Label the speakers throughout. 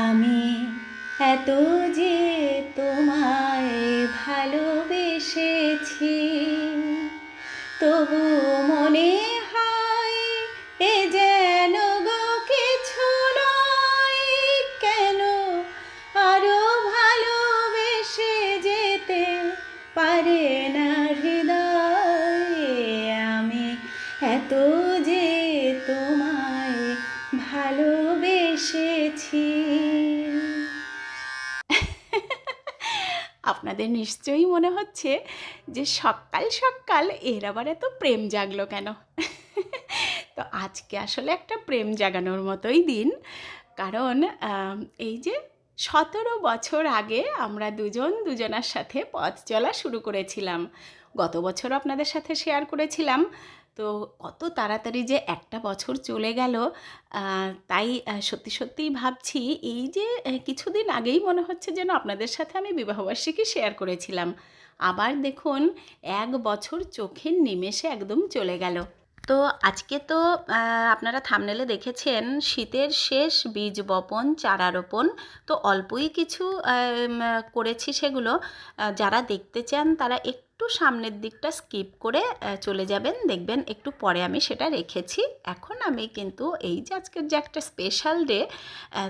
Speaker 1: আমি এত যে তোমায় ভালোবেসেছি তবু মনে আপনাদের নিশ্চয়ই মনে হচ্ছে যে সকাল সকাল এর আবার এত প্রেম জাগলো কেন? তো আজকে আসলে একটা প্রেম জাগানোর মতোই দিন। কারণ এই যে সতেরো বছর আগে আমরা দুজন দুজনার সাথে পথ চলা শুরু করেছিলাম। গত বছর আপনাদের সাথে শেয়ার করেছিলাম। তো কত তাড়াতাড়ি যে একটা বছর চলে গেল তাই সত্যি সত্যিই ভাবছি এই যে কিছুদিন আগেই মনে হচ্ছে যেন আপনাদের সাথে আমি বিবাহবার্ষিকী শেয়ার করেছিলাম। আবার দেখুন, এক বছর চোখের নিমেষে একদম চলে গেল। তো আজকে তো আপনারা থামনেলে দেখেছেন, শীতের শেষ বীজ বপন, চারা রোপণ, তো অল্পই কিছু করেছি সেগুলো। যারা দেখতে চান তারা একটু সামনের দিকটা স্কিপ করে চলে যাবেন। দেখবেন একটু পরে আমি সেটা রেখেছি। এখন আমি কিন্তু এই যে আজকের যে একটা স্পেশাল ডে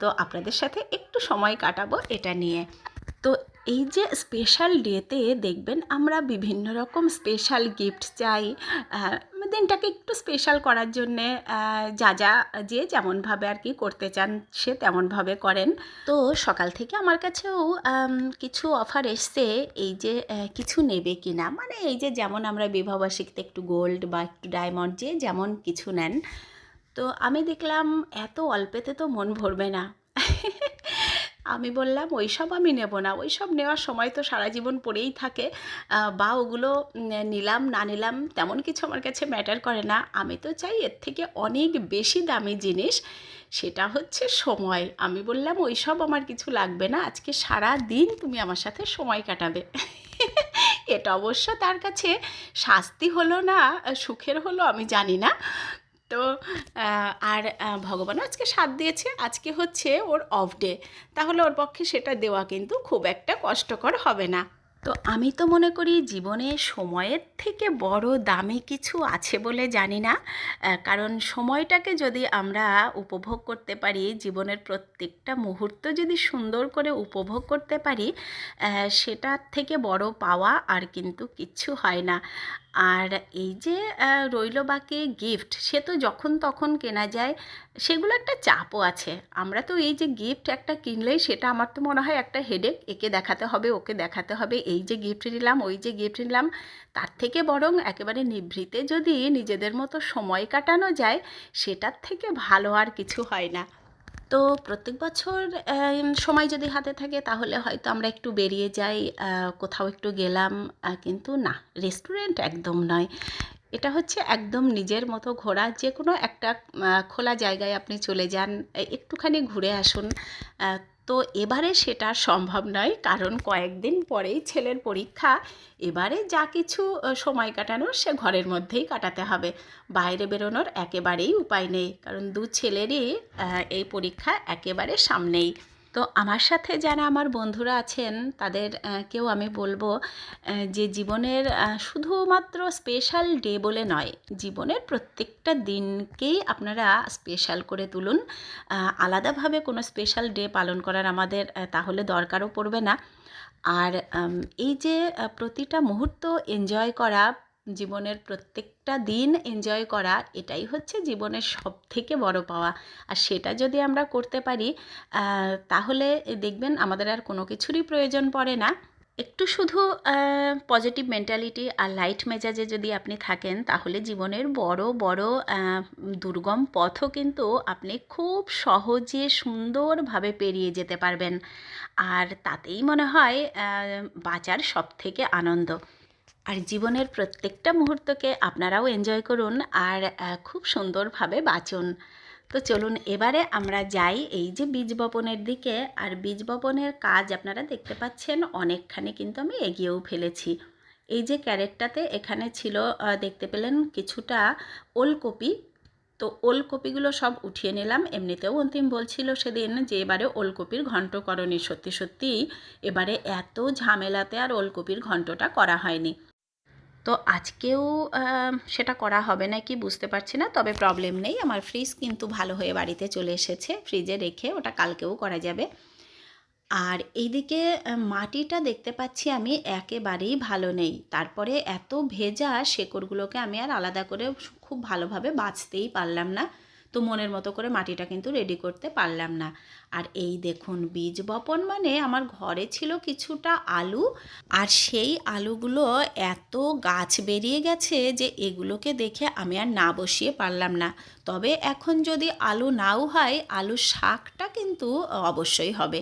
Speaker 1: তো আপনাদের সাথে একটু সময় কাটাবো এটা নিয়ে। তো এই যে স্পেশাল ডেতে দেখবেন আমরা বিভিন্ন রকম স্পেশাল গিফট চাই দিনটাকে একটু স্পেশাল করার জন্যে যা যা যে যেমনভাবে আর কি করতে চান সে তেমনভাবে করেন। তো সকাল থেকে আমার কাছেও কিছু অফার এসছে, এই যে কিছু নেবে কি না মানে এই যে যেমন আমরা বিবাহবার্ষিকীতে একটু গোল্ড বা একটু ডায়মন্ড যে যেমন কিছু নেন। তো আমি দেখলাম, এত অল্পেতে তো মন ভরবে না। আমি বললাম ওই সব আমি নেব না। ওই সব নেওয়ার সময় তো সারা জীবন পড়েই থাকে। বা ওগুলো নিলাম, না নিলাম তেমন কিছু আমার কাছে ম্যাটার করে না। আমি তো চাই এর থেকে অনেক বেশি দামি জিনিস, সেটা হচ্ছে সময়। আমি বললাম ওই সব আমার কিছু লাগবে না। আজকে সারা দিন তুমি আমার সাথে সময় কাটাবে। এটা অবশ্য তার কাছে শাস্তি হলো না, সুখের হলো, আমি জানি না। তো আর ভগবানও আজকে সাথ দিয়েছে। আজকে হচ্ছে ওর অফ ডে তাহলে ওর পক্ষে সেটা দেওয়া কিন্তু খুব একটা কষ্টকর হবে না। তো আমি তো মনে করি জীবনে সময়ের থেকে বড় দামি কিছু আছে বলে জানি না। কারণ সময়টাকে যদি আমরা উপভোগ করতে পারি, জীবনের প্রত্যেকটা মুহূর্ত যদি সুন্দর করে উপভোগ করতে পারি সেটার থেকে বড় পাওয়া আর কিন্তু কিচ্ছু হয় না। আর এই যে রইল বাকি গিফট সে তো যখন তখন কেনা যায়। সেগুলো একটা চাপও আছে। আমরা তো এই যে গিফট একটা কিনলেই সেটা আমার তো মনে হয় একটা হেডেক একে দেখাতে হবে, ওকে দেখাতে হবে। এই যে গিফট নিলাম, ওই যে গিফট নিলাম, তার থেকে বরং একেবারে নিভৃতে যদি নিজেদের মতো সময় কাটানো যায়, সেটার থেকে ভালো আর কিছু হয় না। তো প্রত্যেক বছর সময় যদি হাতে থাকে, তাহলে হয়তো আমরা একটু বেরিয়ে যাই কোথাও একটু গেলাম কিন্তু না রেস্টুরেন্ট একদম নয়। এটা হচ্ছে একদম নিজের মতো ঘোরা। যে কোনো একটা খোলা জায়গায় আপনি চলে যান একটুখানি ঘুরে আসুন। তো এবারে সেটা সম্ভব নয়, কারণ কয়েকদিন পরেই ছেলের পরীক্ষা। এবারে যা কিছু সময় কাটানোর সে ঘরের মধ্যেই কাটাতে হবে। বাইরে বেরোনোর একেবারেই উপায় নেই, কারণ দু ছেলেরই এই পরীক্ষা একেবারে সামনেই। তো আমার সাথে যারা আমার বন্ধুরা আছেন, তাদের কেউ আমি বলব যে জীবনের শুধুমাত্র স্পেশাল ডে বলে নয়, জীবনের প্রত্যেকটা দিনকেই আপনারা স্পেশাল করে তুলুন। আলাদাভাবে কোনো স্পেশাল ডে পালন করার আমাদের তাহলে দরকারও পড়বে না। আর এই যে প্রতিটা মুহূর্ত এনজয় করা জীবনের প্রত্যেকটা দিন এনজয় করা, এটাই হচ্ছে জীবনের সব থেকে বড় পাওয়া। আর সেটা যদি আমরা করতে পারি তাহলে দেখবেন আমাদের আর কোনো কিছুরই প্রয়োজন পড়ে না। একটু শুধু পজিটিভ মেন্টালিটি আর লাইট মেজাজে যদি আপনি থাকেন, তাহলে জীবনের বড় বড় দুর্গম পথও কিন্তু আপনি খুব সহজে সুন্দরভাবে পেরিয়ে যেতে পারবেন। আর তাতেই মনে হয় বাঁচার সব থেকে আনন্দ। আর জীবনের প্রত্যেকটা মুহূর্তকে আপনারাও এনজয় করুন আর খুব সুন্দরভাবে বাঁচুন। তো চলুন, এবারে আমরা যাই এই যে বীজ বপনের দিকে। আর বীজ বপনের কাজ আপনারা দেখতে পাচ্ছেন, অনেকখানি কিন্তু আমি এগিয়েও ফেলেছি। এই যে ক্যারেটটাতে এখানে ছিল দেখতে পেলেন কিছুটা ওলকপি। তো ওলকপিগুলো সব উঠিয়ে নিলাম। এমনিতেও অন্তিম বলছিল সেদিন যে এবারে ওলকপির ঘন্ট করণী সত্যি সত্যি এবারে এত ঝামেলাতে আর ওলকপির ঘন্টটা করা হয়নি। তো আজকেও সেটা করা হবে না কি বুঝতে পারছি না, তবে প্রবলেম নেই। আমার ফ্রিজ কিন্তু ভালো হয়ে বাড়িতে চলে এসেছে ফ্রিজে রেখে ওটা কালকেও করা যাবে। আর এইদিকে মাটিটা দেখতে পাচ্ছি আমি একেবারেই ভালো নেই। তারপরে এত ভেজা শেকড়গুলোকে আমি আর আলাদা করে খুব ভালোভাবে বাঁচতেই পারলাম না। তো মনের মতো করে মাটিটা কিন্তু রেডি করতে পারলাম না। আর এই দেখুন, বীজ বপন মানে আমার ঘরে ছিল কিছুটা আলু, আর সেই আলুগুলো এত গাছ বেরিয়ে গেছে যে এগুলোকে দেখে আমি আর না বসিয়ে পারলাম না। তবে এখন যদি আলু নাও হয় আলু শাকটা কিন্তু অবশ্যই হবে।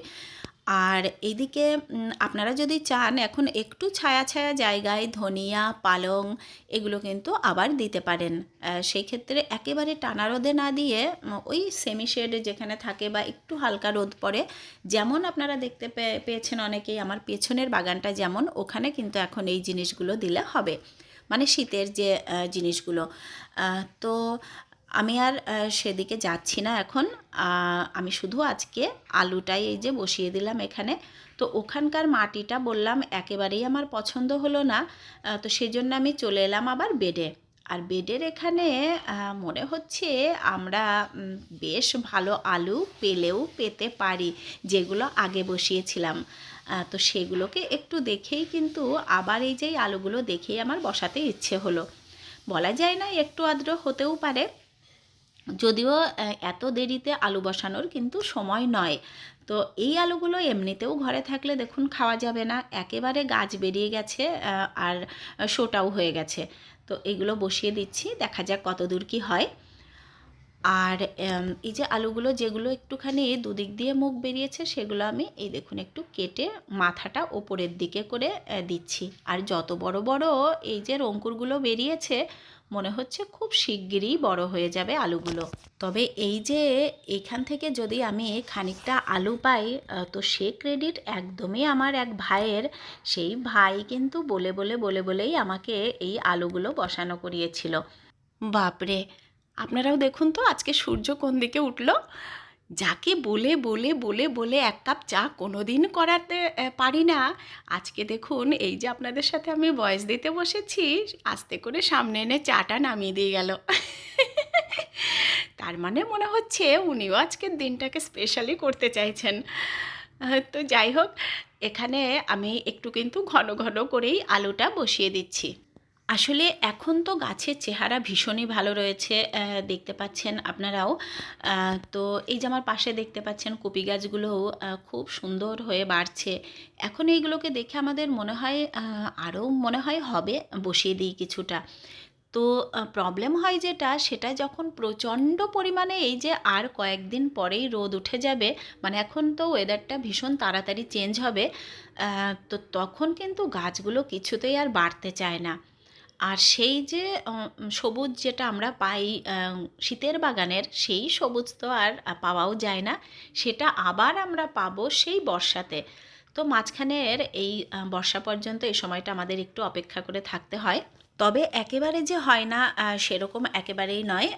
Speaker 1: আর এইদিকে উম, আপনারা যদি চান এখন একটু ছায়া ছায়া জায়গায় ধনিয়া পালং এগুলো কিন্তু আবার দিতে পারেন। সেই ক্ষেত্রে একেবারে টানা রোদে না দিয়ে ওই সেমি শেড যেখানে থাকে বা একটু হালকা রোদ পড়ে যেমন আপনারা দেখতে পেয়েছেন অনেকেই আমার পেছনের বাগানটা যেমন ওখানে কিন্তু এখন এই জিনিসগুলো দিলে হবে। মানে শীতের যে জিনিসগুলো। তো আমি আর সেদিকে যাচ্ছি না এখন। আমি শুধু আজকে আলুটাই এই যে বসিয়ে দিলাম এখানে। তো ওখানকার মাটিটা বললাম একেবারেই আমার পছন্দ হলো না। তো সেজন্য আমি চলে এলাম আবার বেডে। আর বেডের এখানে মনে হচ্ছে আমরা বেশ ভালো আলু পেলেও পেতে পারি যেগুলো আগে বসিয়েছিলাম। তো সেগুলোকে একটু দেখেই কিন্তু আবার এই যে আলুগুলো দেখেই আমার বসাতে ইচ্ছে হলো। বলা যায় না একটু আদ্র হতেও পারে। যদিও এত দেরিতে আলু বসানোর কিন্তু সময় নয়। তো এই আলুগুলো এমনিতেও ঘরে থাকলে দেখুন খাওয়া যাবে না। একেবারে গাছ বেরিয়ে গেছে আর শোটাও হয়ে গেছে। তো এগুলো বসিয়ে দিচ্ছি, দেখা যাক কতদূর কী হয়। আর এই যে আলুগুলো যেগুলো একটুখানি দুদিক দিয়ে মুখ বেরিয়েছে, সেগুলো আমি, এই দেখুন, একটু কেটে মাথাটা ওপরের দিকে করে দিচ্ছি। আর যত বড় বড় এই যে রঙ্কুরগুলো বেরিয়েছে, মনে হচ্ছে খুব শিগগিরই বড় হয়ে যাবে আলুগুলো। তবে এই যে এইখান থেকে যদি আমি খানিকটা আলু পাই তো সে ক্রেডিট একদমই আমার এক ভাইয়ের। সেই ভাই কিন্তু বলে বলে বলে বলেই আমাকে এই আলুগুলো বসানো করিয়েছিল। বাপরে! আপনারাও দেখুন তো, আজকে সূর্য কোন দিকে উঠল? যাকে বলে বলে বলে বলে এক কাপ চা কোনো দিন করাতে পারি না। আজকে দেখুন, এই যে আপনাদের সাথে আমি ভয়েস দিতে বসেছি, আস্তে করে সামনে এনে চাটা নামিয়ে দিয়ে গেল। তার মানে মনে হচ্ছে উনিও আজকের দিনটাকে স্পেশালি করতে চাইছেন। তো যাই হোক, এখানে আমি একটু কিন্তু ঘন ঘন করেই আলুটা বসিয়ে দিচ্ছি। আসলে এখন তো গাছের চেহারা ভীষণই ভালো রয়েছে দেখতে পাচ্ছেন আপনারাও। তো এই যে আমার পাশে দেখতে পাচ্ছেন কপি গাছগুলোও খুব সুন্দর হয়ে বাড়ছে। এখন এইগুলোকে দেখে আমাদের মনে হয় আরও মনে হয় হবে, বসিয়ে দিই কিছুটা। তো প্রবলেম হয় যেটা, সেটা যখন প্রচণ্ড পরিমাণে এই যে আর কয়েকদিন পরেই রোদ উঠে যাবে মানে এখন তো ওয়েদারটা ভীষণ তাড়াতাড়ি চেঞ্জ হবে তো তখন কিন্তু গাছগুলো কিছুতেই আর বাড়তে চায় না। আর সেই যে সবুজ যেটা আমরা পাই শীতের বাগানের, সেই সবুজ তো আর পাওয়াও যায় না। সেটা আবার আমরা পাবো সেই বর্ষাতে। তো মাঝখানের এই বর্ষা পর্যন্ত এই সময়টা আমাদের একটু অপেক্ষা করে থাকতে হয়। তবে একেবারে যে হয় না সেরকম একেবারেই নয়।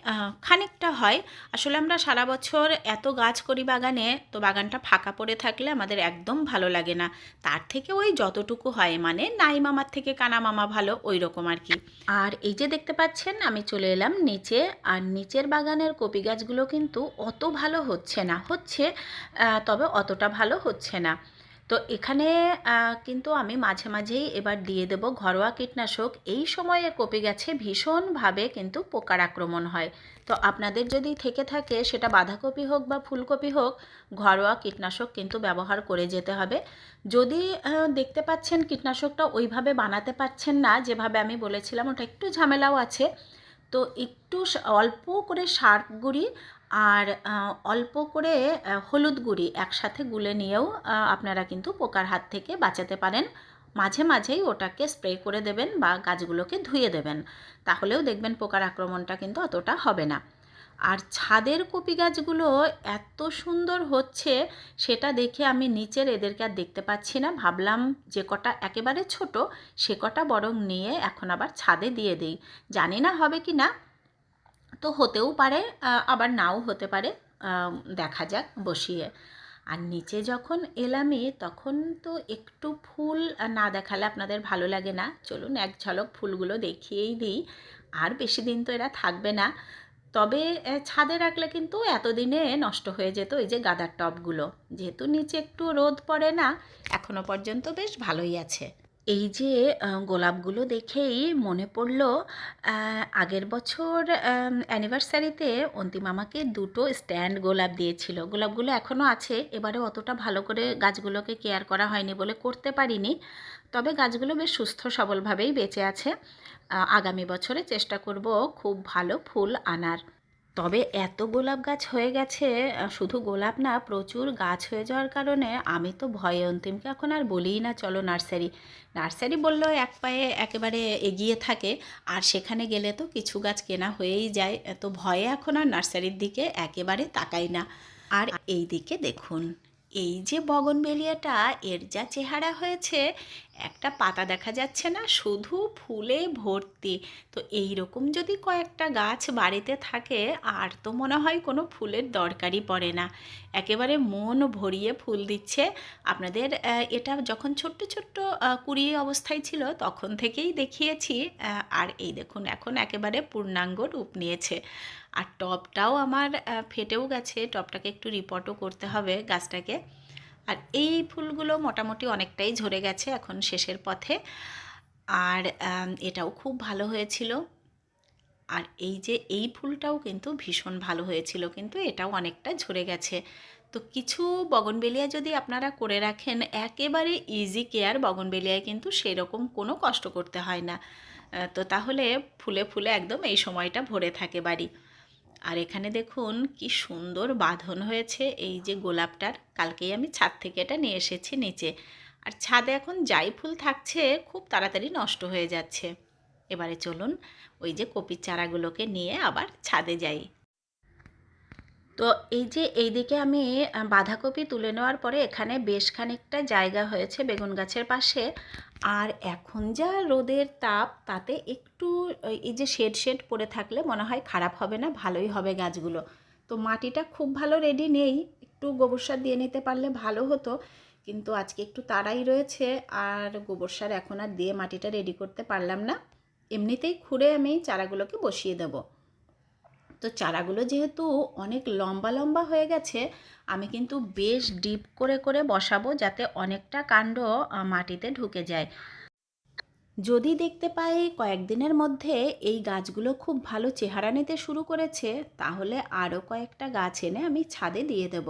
Speaker 1: খানিকটা হয়। আসলে আমরা সারা বছর এত গাছ করি বাগানে, তো বাগানটা ফাঁকা পড়ে থাকলে আমাদের একদম ভালো লাগে না। তার থেকে ওই যতটুকু হয় মানে নাই মামার থেকে কানা মামা ভালো, ওই রকম আর কি। আর এই যে দেখতে পাচ্ছেন, আমি চলে এলাম নিচে। আর নিচের বাগানের কপি গাছগুলো কিন্তু অত ভালো হচ্ছে না। হচ্ছে তবে অতটা ভালো হচ্ছে না। তো এখানে কিন্তু আমি মাঝে মাঝেই এবার দিয়ে দেব ঘরোয়া কীটনাশক। এই সময়ে কপি গাছে ভীষণভাবে কিন্তু পোকার আক্রমণ হয়। তো আপনাদের যদি থেকে থাকে, সেটা বাঁধাকপি হোক বা ফুলকপি হোক, ঘরোয়া কীটনাশক কিন্তু ব্যবহার করে যেতে হবে। যদি দেখতে পাচ্ছেন কীটনাশকটা ওইভাবে বানাতে পারছেন না, যেভাবে আমি বলেছিলাম, ওটা একটু ঝামেলাও আছে। তো একটু অল্প করে সার গুঁড়ি আর অল্প করে হলুদ গুঁড়ি একসাথে গুলে নিয়েও আপনারা কিন্তু পোকার হাত থেকে বাঁচাতে পারেন। মাঝে মাঝেই ওটাকে স্প্রে করে দেবেন বা গাছগুলোকে ধুয়ে দেবেন। তাহলেও দেখবেন পোকার আক্রমণটা কিন্তু অতটা হবে না। আর ছাদের কপি গাছগুলো এত সুন্দর হচ্ছে, সেটা দেখে আমি নিচের এদেরকে আর দেখতে পাচ্ছি না। ভাবলাম যে কটা একেবারে ছোট, সে কটা বরং নিয়ে এখন আবার ছাদে দিয়ে দিই। জানি না হবে কি না তো হতেও পারে আবার নাও হতে পারে দেখা যাক, বসিয়ে। আর নিচে যখন এলামি, তখন তো একটু ফুল না দেখালে আপনাদের ভালো লাগে না। চলুন এক ঝলক ফুলগুলো দেখিয়েই দিই। আর বেশি দিন তো এরা থাকবে না। তবে ছাদে রাখলে কিন্তু এতদিনে নষ্ট হয়ে যেত এই যে গাদার টবগুলো। যেহেতু নিচে একটু রোদ পড়ে না, এখনও পর্যন্ত বেশ ভালোই আছে। এই যে গোলাপগুলো দেখেই মনে পড়ল আগের বছর অ্যানিভার্সারিতে অন্তিম আমাকে দুটো স্ট্যান্ড গোলাপ দিয়েছিল। গোলাপগুলো এখনও আছে, এবারে অতটা ভালো করে গাছগুলোকে কেয়ার করা হয়নি বলে করতে পারিনি। তবে গাছগুলো বেশ সুস্থ সবলভাবেই বেঁচে আছে। আগামী বছরে চেষ্টা করব খুব ভালো ফুল আনার। তবে এত গোলাপ গাছ হয়ে গেছে শুধু গোলাপ না, প্রচুর গাছ হয়ে যাওয়ার কারণে আমি তো ভয়ে অন্তিমকে এখন আর বলিই না, চলো নার্সারি। নার্সারি বললেও এক পায়ে একেবারে এগিয়ে থাকে, আর সেখানে গেলে তো কিছু গাছ কেনা হয়েই যায়, তো ভয়ে এখন আর নার্সারির দিকে একেবারে তাকাই না। আর এই দিকে দেখুন। এই যে বগনবেলিয়াটা এর যা চেহারা হয়েছে একটা পাতা দেখা যাচ্ছে না শুধু ফুলে ভর্তি। তো এই রকম যদি কয়েকটা গাছ বাড়িতে থাকে আর তো মনে হয় কোনো ফুলের দরকারই পড়ে না। একেবারে মন ভরিয়ে ফুল দিচ্ছে। আপনাদের এটা যখন ছোট্ট ছোট্ট আহ, কুড়ি অবস্থায় ছিল তখন থেকেই দেখিয়েছি। আর এই দেখুন এখন একেবারে পূর্ণাঙ্গ রূপ নিয়েছে। আর টবটাও আমার ফেটেও গেছে। টবটাকে একটু রিপোর্টও করতে হবে গাছটাকে। আর এই ফুলগুলো মোটামুটি অনেকটাই ঝরে গেছে এখন শেষের পথে। আর এটাও খুব ভালো হয়েছিল। আর এই যে এই ফুলটাও কিন্তু ভীষণ ভালো হয়েছিল, কিন্তু এটাও অনেকটা ঝরে গেছে। তো কিছু বগনবেলিয়া যদি আপনারা করে রাখেন, একেবারে ইজি কেয়ার বগনবেলিয়ায় কিন্তু সেরকম কোনো কষ্ট করতে হয় না। তো তাহলে ফুলে ফুলে একদম এই সময়টা ভরে থাকে বাড়ি। আর এখানে দেখুন কি সুন্দর বাঁধন হয়েছে। এই যে গোলাপটার, কালকেই আমি ছাদ থেকে এটা নিয়ে এসেছি নিচে। আর ছাদে এখন যাই ফুল থাকছে, খুব তাড়াতাড়ি নষ্ট হয়ে যাচ্ছে। এবারে চলুন ওই যে কপির চারাগুলোকে নিয়ে আবার ছাদে যাই। তো এই যে এই দিকে আমি বাঁধাকপি তুলে নেওয়ার পরে এখানে বেশ খানিকটা জায়গা হয়েছে বেগুন গাছের পাশে। আর এখন যা রোদের তাপ, তাতে একটু এই যে শেড শেড পড়ে থাকলে মনে হয় খারাপ হবে না, ভালোই হবে গাছগুলো। তো মাটিটা খুব ভালো রেডি নেই, একটু গোবর সার দিয়ে নিতে পারলে ভালো হতো, কিন্তু আজকে একটু তাড়াই রয়েছে, আর গোবর সার এখন আর দিয়ে মাটিটা রেডি করতে পারলাম না। এমনিতেই খুঁড়ে আমি চারাগুলোকে বসিয়ে দেবো। তো চারাগুলো যেহেতু অনেক লম্বা লম্বা হয়ে গেছে, আমি কিন্তু বেশ ডিপ করে করে বসাবো যাতে অনেকটা কাণ্ড মাটিতে ঢুকে যায়। যদি দেখতে পাই কয়েকদিনের মধ্যে এই গাছগুলো খুব ভালো চেহারা নিতে শুরু করেছে, তাহলে আরও কয়েকটা গাছ এনে আমি ছাদে দিয়ে দেব।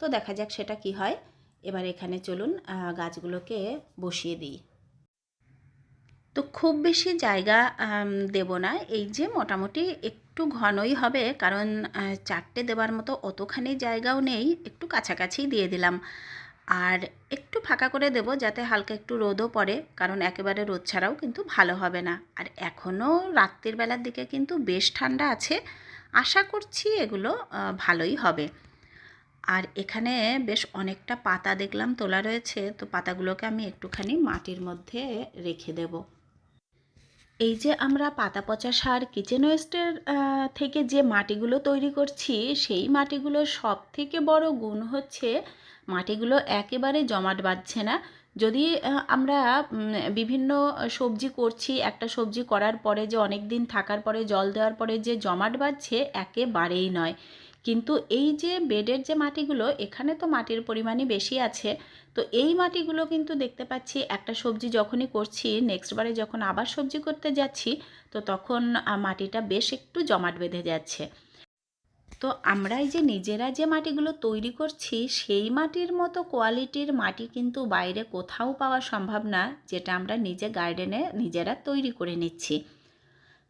Speaker 1: তো দেখা যাক সেটা কি হয়। এবার এখানে চলুন গাছগুলোকে বসিয়ে দিই। তো খুব বেশি জায়গা দেব না। এই যে মোটামুটি একটু ঘনই হবে, কারণ চারটে দেওয়ার মতো অতখানি জায়গাও নেই, একটু কাছাকাছি দিয়ে দিলাম। আর একটু ফাঁকা করে দেব যাতে হালকা একটু রোদও পড়ে, কারণ একেবারে রোদ ছাড়াও কিন্তু ভালো হবে না। আর এখনও রাত্রির বেলার দিকে কিন্তু বেশ ঠান্ডা আছে, আশা করছি এগুলো ভালোই হবে। আর এখানে বেশ অনেকটা পাতা দেখলাম তোলা রয়েছে, তো পাতাগুলোকে আমি একটুখানি মাটির মধ্যে রেখে দেবো। এই যে আমরা পাতা পচা সার কিচেন ওয়েস্টের থেকে যে মাটিগুলো তৈরি করছি, সেই মাটিগুলোর সব থেকে বড় গুণ হচ্ছে মাটিগুলো একেবারে জমাট বাঁধছে না। যদি আমরা বিভিন্ন সবজি করছি, একটা সবজি করার পরে যে অনেক দিন থাকার পরে, জল দেওয়ার পরে যে জমাট বাঁধছে, একেবারেই নয়। কিন্তু এই যে বেডের যে মাটিগুলো, এখানে তো মাটির পরিমাণই বেশি আছে। তো এই মাটিগুলো কিন্তু দেখতে পাচ্ছি একটা সবজি যখনই করছি নেক্সট বারে যখন আবার সবজি করতে যাচ্ছি, তো তখন মাটিটা বেশ একটু জমাট বেঁধে যাচ্ছে। তো আমরা এই যে নিজেরা যে মাটিগুলো তৈরি করছি, সেই মাটির মতো কোয়ালিটির মাটি কিন্তু বাইরে কোথাও পাওয়া সম্ভব না, যেটা আমরা নিজে গার্ডেনে নিজেরা তৈরি করে নিচ্ছি।